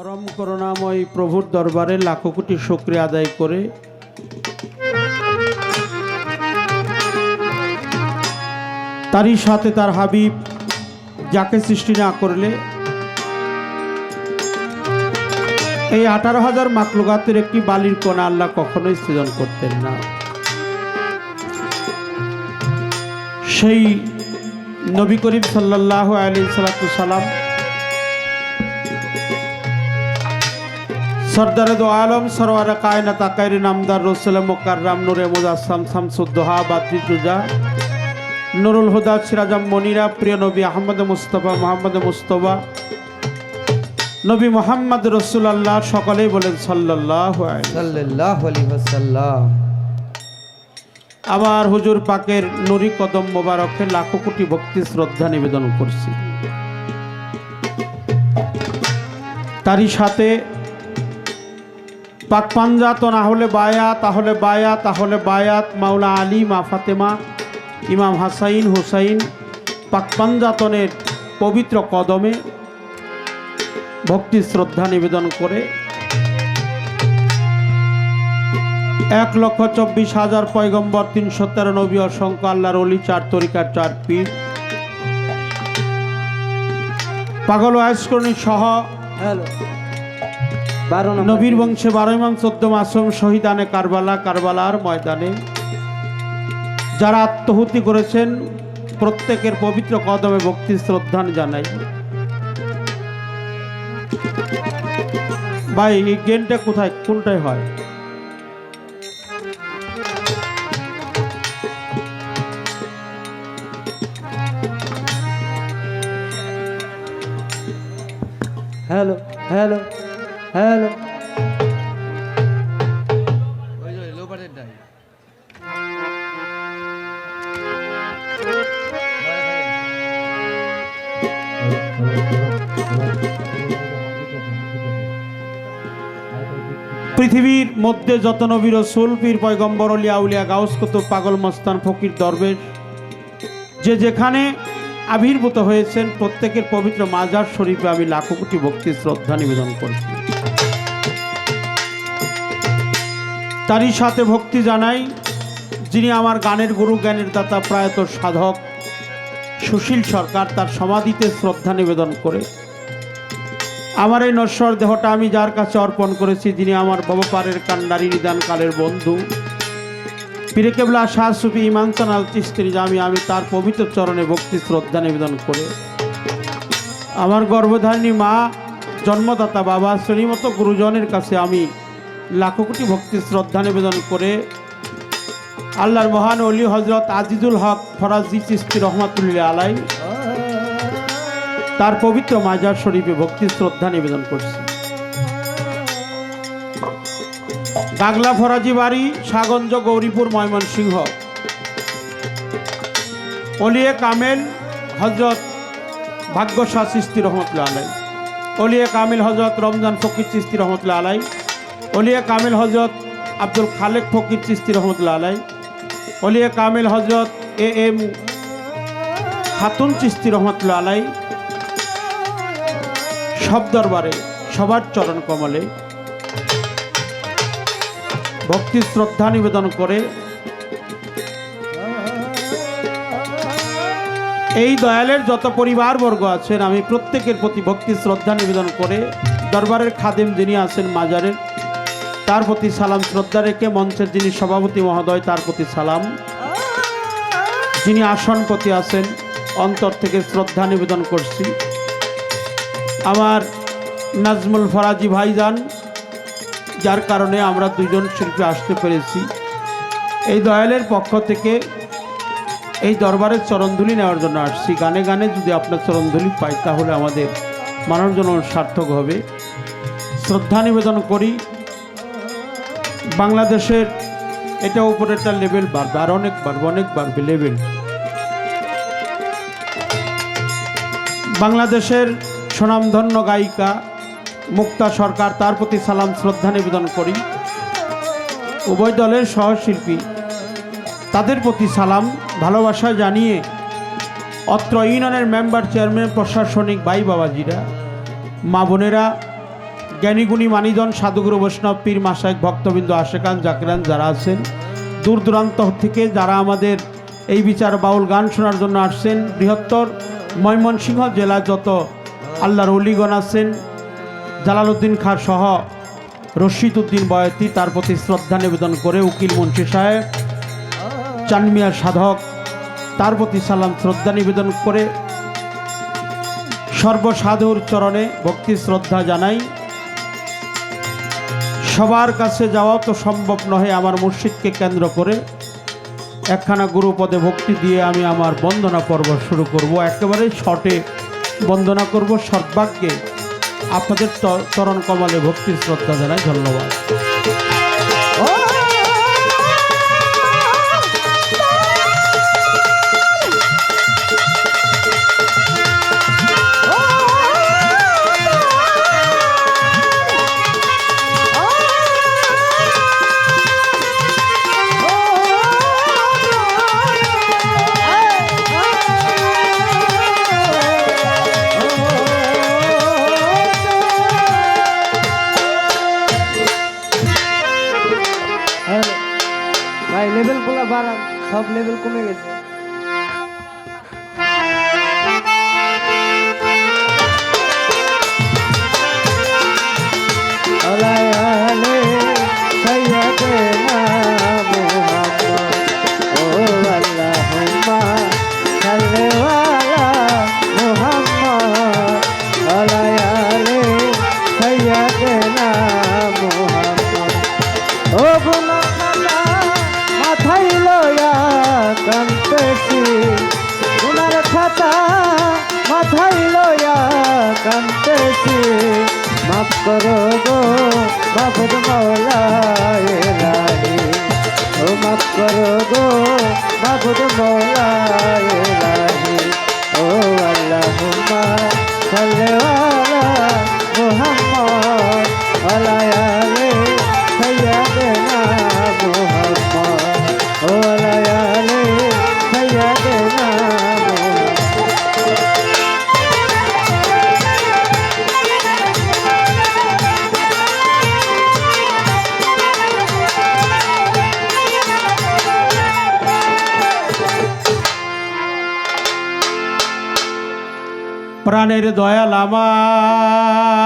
পরম করুণাময় প্রভুর দরবারে লাখো কোটি শুক্রিয়া আদায় করে। তারই সাথে তার হাবিব যাকে সৃষ্টি না করলে এই আঠারো হাজার মাকলুগাতের একটি বালির কোনা আল্লাহ কখনোই সৃজন করতেন না। সেই নবী করিম সাল্লাহ আলী সালাম সর্দারে দো আলম সরওয়ার কায়না তাকাইরি নামদার রসুল মোকাররাম নুরে মুজাসসাম শামসুদ্দোহা বাদ্রি তুজা নুরুল হুদা সিরাজাম মনিরা প্রিয় নবী আহমদ মুস্তফা মোহাম্মদ মুস্তফা নবী মোহাম্মদ রসুলাল্লাহ সকলেই বলেন সাল্লাহ সাল্লাল্লাহু আলাইহি ওয়াসাল্লাম। আবার হুজুর পাকের নুরি কদম মোবারকে লাখো কোটি ভক্তি শ্রদ্ধা নিবেদন করছি। তারই সাথে পাক পাঞ্জা তো না হলে বায়া তাহলে বায়া তাহলে বায়াত, মাওলা আলী, মা ফাতেমা, ইমাম হাসাইন, হুসাইন, পাক পাঞ্জাতনের পবিত্র কদমে ভক্তি, শ্রদ্ধা নিবেদন করে এক লক্ষ চব্বিশ হাজার পয়গম্বর, তিনশো তেরো নবী অসংখ্য আল্লাহর অলি, চার তরিকার চার পীর। পাগল আয়স্করণী সহ হ্যালো। বারো নবীর বংশে বারো ইমাম চোদ্দ মাসুম শহীদানে কারবালা কারবালার ময়দানে। যারা আত্মহুতি করেছেন প্রত্যেকের পবিত্র কদমে ভক্তি শ্রদ্ধা জানাই। ভাই এই গেমটা কোথায়? কোনটায় হয়? Hello hello. হ্যালো। পৃথিবীর মধ্যে যত নবীর রসুল পীর পয়গম্বর অলিয়া উলিয়া গাউস কুতুব পাগল মস্তান ফকির দরবেশ যে যেখানে আবির্ভূত হয়েছেন প্রত্যেকের পবিত্র মাজার শরীফে আমি লাখো কোটি ভক্তি শ্রদ্ধা নিবেদন করছি। তারই সাথে ভক্তি জানাই যিনি আমার গানের গুরু জ্ঞানের দাতা, প্রয়াত সাধক সুশীল সরকার, তার সমাধিতে শ্রদ্ধা নিবেদন করে। আমার এই নশ্বর দেহটা আমি যার কাছে অর্পণ করেছি, যিনি আমার ভবপারের কান্ডারি নিদান কালের বন্ধু। পীরে কেবলা শাহ সুফি ইমানসান আল চিস্তির জামি, আমি তার পবিত্র চরণে ভক্তি, শ্রদ্ধা নিবেদন করে। আমার গর্ভধারিণী মা, জন্মদাতা বাবা শ্রেণীমতো গুরুজনের কাছে আমি লাখো কোটি ভক্তি শ্রদ্ধা নিবেদন করে আল্লাহর মহান অলি হজরত আজিজুল হক ফরাজি চিস্তি রহমাতুল্লাহ আলাই তার পবিত্র মাজার শরীফে ভক্তি শ্রদ্ধা নিবেদন করছি। গাগলা ফরাজি বাড়ি, সাগঞ্জ, গৌরীপুর, ময়মনসিংহ। অলিয়ে কামেল হজরত ভাগ্যশাহ চিস্তি রহমতুল্লাহ আলাই। অলিয়ে কামিল হজরত রমজান ফকির চিস্তি রহমতুল্লাহ আলাই। অলিয়ে কামিল হজরত আব্দুল খালেক ফকির চিস্তি রহমতুল্লাহ আলাই, অলিয়ে কামিল হজরত এ এম খাতুন চিস্তি রহমতুল্লাহ আলাই, সব দরবারে সবার চরণ কমলে ভক্তি শ্রদ্ধা নিবেদন করে এই দয়ালের যত পরিবারবর্গ আছেন, আমি প্রত্যেকের প্রতি ভক্তি শ্রদ্ধা নিবেদন করে দরবারের খাদেম যিনি আছেন মাজারের তার প্রতি সালাম, শ্রদ্ধা রেখে মঞ্চের যিনি সভাপতি মহোদয়, তার প্রতি সালাম। যিনি আসনপতি আছেন, অন্তর থেকে শ্রদ্ধা নিবেদন করছি। আমার নাজমুল ফরাজি ভাইজান, যার কারণে আমরা দুজন শিল্পী আসতে পেরেছি। এই দয়ালের পক্ষ থেকে এই দরবারের চরণধুলি নেওয়ার জন্য আসছি। গানে গানে যদি আপনার চরণধুলি পাই, তাহলে আমাদের মানব জন্য সার্থক হবে। শ্রদ্ধা নিবেদন করি। বাংলাদেশের এটা উপরে একটা লেভেল বাড়বে, আর অনেক বাড়বে অনেক বাড়বে লেভেল বাংলাদেশের সুনামধন্য গায়িকা মুক্তা সরকার, তার প্রতি সালাম, শ্রদ্ধা নিবেদন করি। উভয় দলের সহশিল্পী, তাদের প্রতি সালাম, ভালোবাসা জানিয়ে অত্র ইউনিয়নের মেম্বার চেয়ারম্যান প্রশাসনিক ভাই বাবাজিরা, মা বোনেরা জ্ঞানীগুণী মানিজন, সাধুগুরু বৈষ্ণব, পীর মাসায়ক ভক্তবৃন্দ, আশেকান, জাকিরান যারা আছেন, দূর দূরান্ত থেকে যারা আমাদের এই বিচার বাউল গান শোনার জন্য আসছেন, বৃহত্তর ময়মনসিংহ জেলা যত আল্লাহর অলিগণ আছেন, জালালউদ্দিন খাঁ সহ রশিদ উদ্দিন বয়তি তার প্রতি শ্রদ্ধা নিবেদন করে উকিল মুন্সি সাহেব চানমিয়া সাধক, তার প্রতি সালাম, শ্রদ্ধা নিবেদন করে সর্বসাধুর চরণে ভক্তি শ্রদ্ধা জানাই। সবার কাছে যাওয়া তো সম্ভব নহে আমার মসজিদকে কেন্দ্র করে। একখানা গুরুপদে ভক্তি দিয়ে আমি আমার বন্দনা পর্ব শুরু করব। একেবারে শটে বন্দনা করব সর্বাগ্যে। আপনাদের তরণ কমলে ভক্তি শ্রদ্ধা জানায় ধন্যবাদ। সব লেভেল কমে গেছে। প্রাণের দয়াল আমার।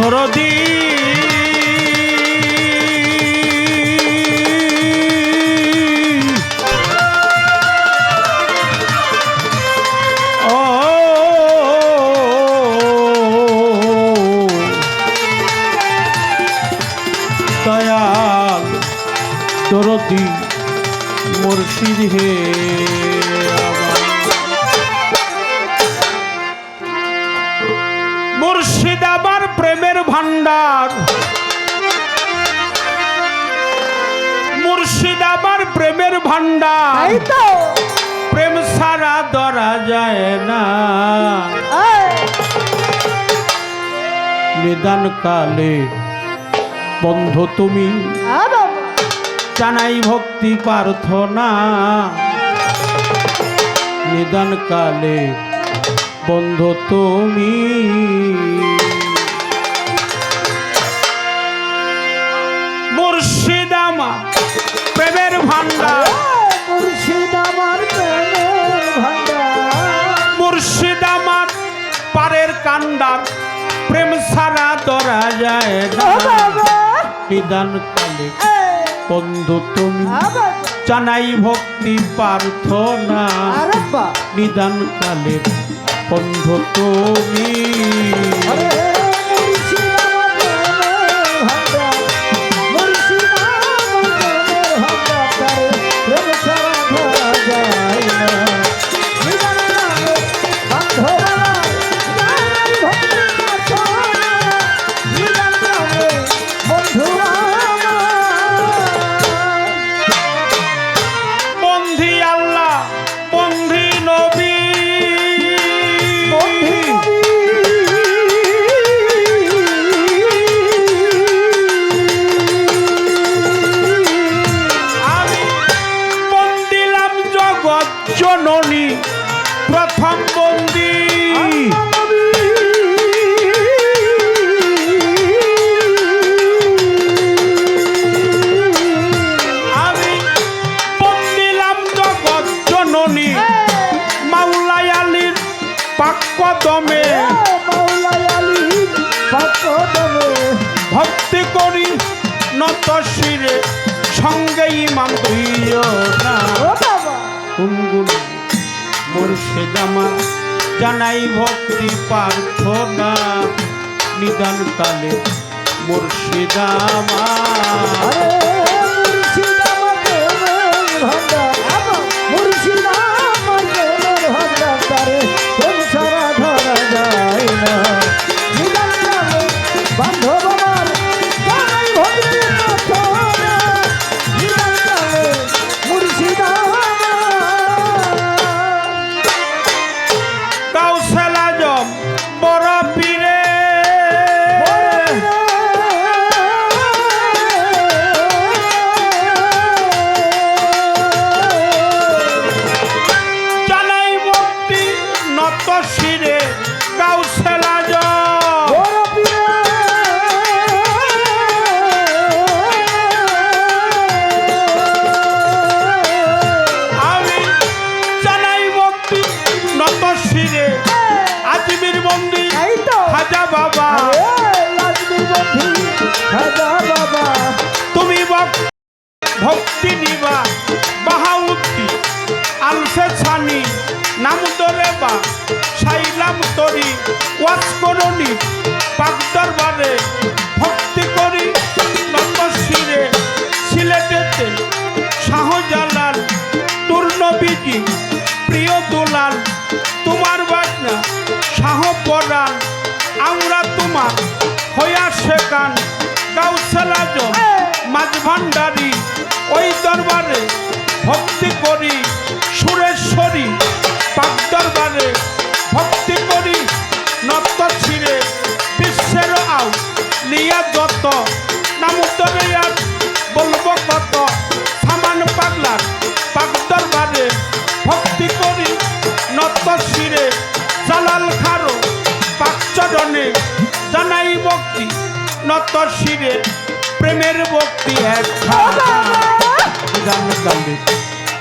দরদি মুর্শিদ আমার প্রেমের ভান্ডার মুর্শিদ আমার প্রেমের ভান্ডার প্রেম সারা ধরা যায় না। নিদান কালে বন্ধ তুমি। জানাই ভক্তি প্রার্থনা। নিদান কালে বন্ধ তুমি। মুর্শিদ আমার প্রেমের ভান্ডার মুর্শিদ আমার প্রেমের ভান্ডার মুর্শিদ আমার পারের কান্ডা বাবার প্রেম সারা ধরা যায় না। নিদান কালে। বন্ধু তুমি। জানাই ভক্তি প্রার্থনা। নিদান কালে। বন্ধু তুমি। ভক্তি করি নত শিরে সঙ্গে ইমাম না। গুনগুন মুর্শিদ আমার জানাই ভক্তি প্রার্থনা। নিদান কালে মুর্শিদ আমার। তুমি বক- ভক্তি নিবা বাহাউদ্দি আলসে ছানি, নাম দরে বা, সাইলাম তরি, ওয়াজ করনি, পাক দরবারে ভক্তি করি নত শিরে, সিলেটেতে শাহজালাল তোর নবীজি, প্রিয় দুলাল, তোমার বাজনা, শাহ পরাণ আমরা তোমার হইয়া শেখান কাউসালাজ মাঝ ভান্ডারি ওই দরবারে ভক্তি করি সুরেশ্বরী পাক দরবারে ভক্তি শিরে প্রেমের ভক্তি এক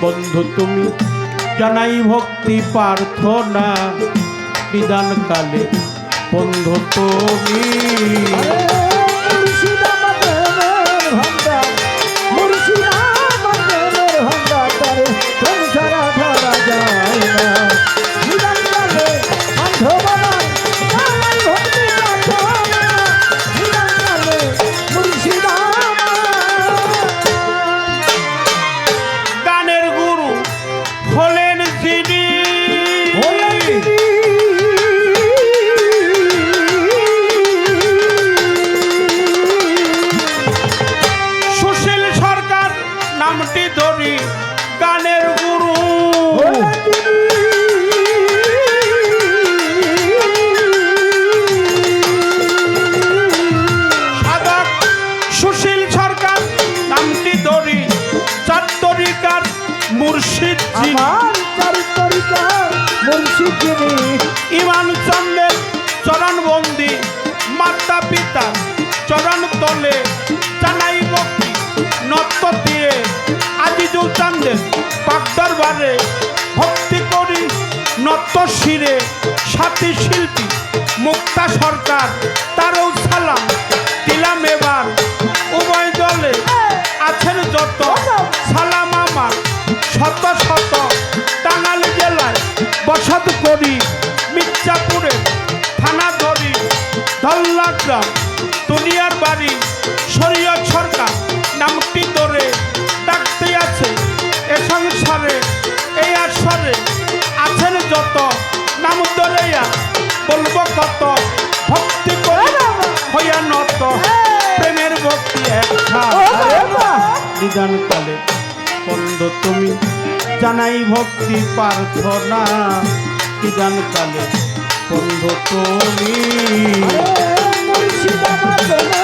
বন্ধু তুমি জানাই ভক্তি প্রার্থনা। বিধান কালে বন্ধু তুমি। ইমান চন্দ্রের চরণ বন্দি, মাতা পিতা চরণ তলে, জানাই ভক্তি নত্য দিয়ে আজিজুল চান্দের পাক দরবারে ভক্তি করি নত্য শিরে। সাথী শিল্পী, মুক্তা সরকার, তারও সালাম দিলাম এবার। ধল্লা দুনিয়ার বাড়ি শরীয়ত সরকার নামটি ধরে ডাকতে আছে। এ সংসারে এই আসরে আছেন যত নাম ধরেয়া বলব কত ভক্তি করে হইয়া নত। প্রেমের ভক্তি নিদান কালে বন্ধ তুমি জানাই ভক্তি প্রার্থনা। নিদান কালে বন্ধ তুমি। প্যাডের